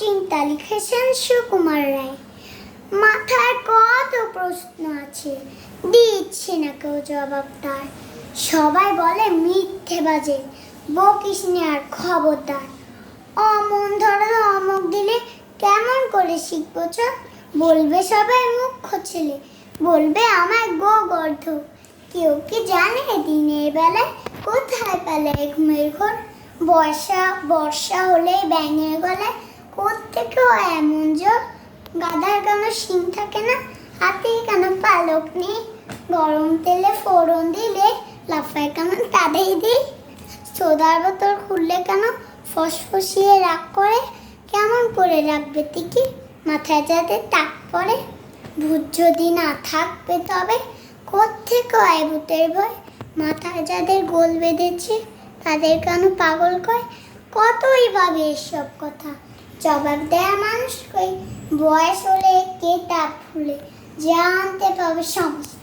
চিন্তা লিখেছেন সুকুমার রায়। মাথায় কত প্রশ্ন আছে, দিচ্ছে না কেউ জবাব তার। সবাই বলে মিথ্যে বাজে, বকিস আর খবরদার। অমন ধরো অমুক দিলে কেমন করে শিখব চ বলবে সবাই মুখ্য ছেলে, বলবে আমায় গো গর্ধ কেউ কি জানে দিনের বেলায় কোথায় পালায় ঘুমের ঘর? বর্ষা বর্ষা হলে ব্যাঙের গলায় হয় এমন জোর গাধার কেন শিং থাকে না হাতে কেন পালক নেই? গরম তেলে ফোড়ন দিলে লাফায় কেন তাদের দিই? সোদার বোতল খুললে কেন ফসফসিয়ে রাগ করে? কেমন করে রাখবে তিকি মাথায় যাতে তাক পড়ে? ভূত যদি না থাকবে তবে কোত্থেকে হয় ভূতের ভয়? মাথায় যাদের গোল বেঁধেছে, তাদের কেন পাগল কয়? কতই ভাবে এসব কথা। জবাব দেয়া মানুষ কই বয়স হলে কেতাব ফুলে জানতে পাবে সমস্ত।